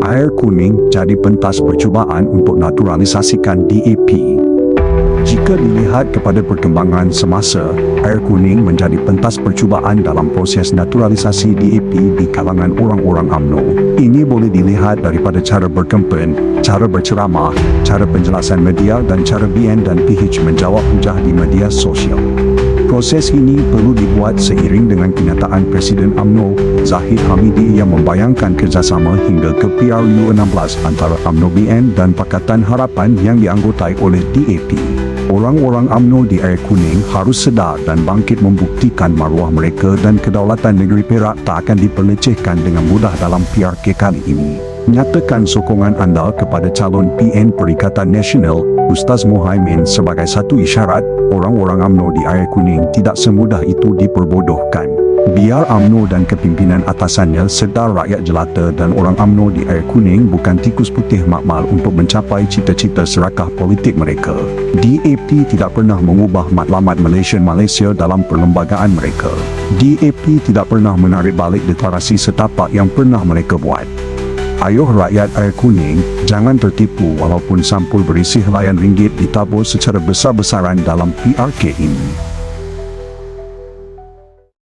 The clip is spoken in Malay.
Air kuning jadi pentas percubaan untuk naturalisasikan DAP. Jika dilihat kepada perkembangan semasa, air kuning menjadi pentas percubaan dalam proses naturalisasi DAP di kalangan orang-orang UMNO. Ini boleh dilihat daripada cara berkempen, cara berceramah, cara penjelasan media dan cara BN dan PH menjawab hujah di media sosial. Proses ini perlu dibuat seiring dengan kenyataan Presiden AMNO Zahid Hamidi yang membayangkan kerjasama hingga ke PRU 16 antara AMNO BN dan Pakatan Harapan yang dianggotai oleh DAP. Orang-orang AMNO di Air Kuning harus sedar dan bangkit membuktikan maruah mereka dan kedaulatan negeri Perak tak akan diperlecehkan dengan mudah dalam PRK kali ini. Nyatakan sokongan anda kepada calon PN Perikatan Nasional Ustaz Mohaimin sebagai satu isyarat orang-orang AMNO di Air Kuning tidak semudah itu diperbodohkan. Biar AMNO dan kepimpinan atasannya sedar rakyat jelata dan orang AMNO di Air Kuning bukan tikus putih makmal untuk mencapai cita-cita serakah politik mereka. DAP tidak pernah mengubah matlamat Malaysia-Malaysia dalam perlembagaan mereka. DAP tidak pernah menarik balik deklarasi setapak yang pernah mereka buat. Ayuh rakyat air kuning, jangan tertipu walaupun sampul berisi helaian ringgit ditabur secara besar-besaran dalam PRK ini.